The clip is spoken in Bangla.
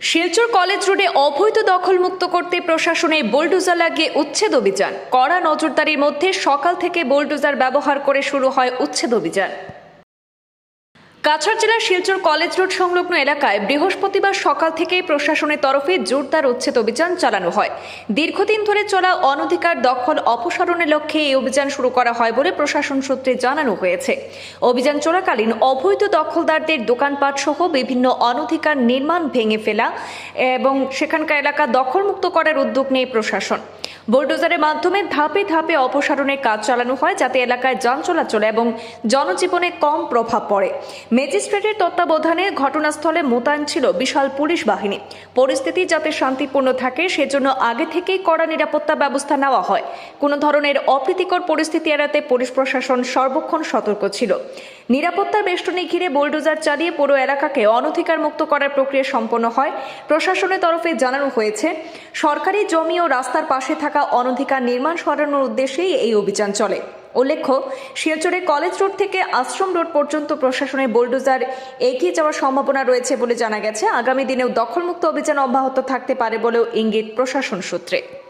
শিলচর কলেজ রোডে অবৈধ দখলমুক্ত করতে প্রশাসনে বোলডোজার লাগিয়ে উচ্ছেদ অভিযান। কড়া নজরদারির মধ্যে সকাল থেকে বোলডোজার ব্যবহার করে শুরু হয় উচ্ছেদ অভিযান। কাছাড় জেলার শিলচর কলেজ রোড সংলগ্ন এলাকায় বৃহস্পতিবার সকাল থেকেই প্রশাসনের তরফে জোরদার উচ্ছেদ অভিযান চালানো হয়। দীর্ঘদিন ধরে চলা অনধিকার দখল অপসারণের লক্ষ্যে এই অভিযান শুরু করা হয় বলে প্রশাসন সূত্রে জানানো হয়েছে। অভিযান চলাকালীন অবৈধ দখলদারদের দোকানপাট সহ বিভিন্ন অনধিকার নির্মাণ ভেঙে ফেলা এবং সেখানকার এলাকা দখলমুক্ত করার উদ্যোগ নিয়ে প্রশাসন। বোলডোজারের মাধ্যমে ধাপে ধাপে অপসারণের কাজ চালানো হয় যাতে এলাকায় যান চলাচল এবং জনজীবনে কম প্রভাব পড়ে। ম্যাজিস্ট্রেটের তত্ত্বাবধানে ঘটনাস্থলে মোতায়েন ছিল বিশাল পুলিশ বাহিনী। পরিস্থিতি যাতে শান্তিপূর্ণ থাকে, সেজন্য আগে থেকেই কড়া নিরাপত্তা ব্যবস্থা নেওয়া হয়। কোনো ধরনের অপ্রীতিকর পরিস্থিতি এড়াতে পুলিশ প্রশাসন সর্বক্ষণ সতর্ক ছিল। নিরাপত্তার বেষ্টনী ঘিরে বোলডোজার চালিয়ে পুরো এলাকাকে অনধিকার মুক্ত করার প্রক্রিয়া সম্পন্ন হয়। প্রশাসনের তরফে জানানো হয়েছে, সরকারি জমি ও রাস্তার পাশে থাকা অনধিকার নির্মাণ সরানোর উদ্দেশ্যেই এই অভিযান চলে। উল্লেখ্য শিলচরে কলেজ রোড থেকে আশ্রম রোড পর্যন্ত প্রশাসনের বোলডোজার এগিয়ে যাওয়ার সম্ভাবনা রয়েছে বলে জানা গেছে। আগামী দিনেও দখলমুক্ত অভিযান অব্যাহত থাকতে পারে বলেও ইঙ্গিত প্রশাসন সূত্রে।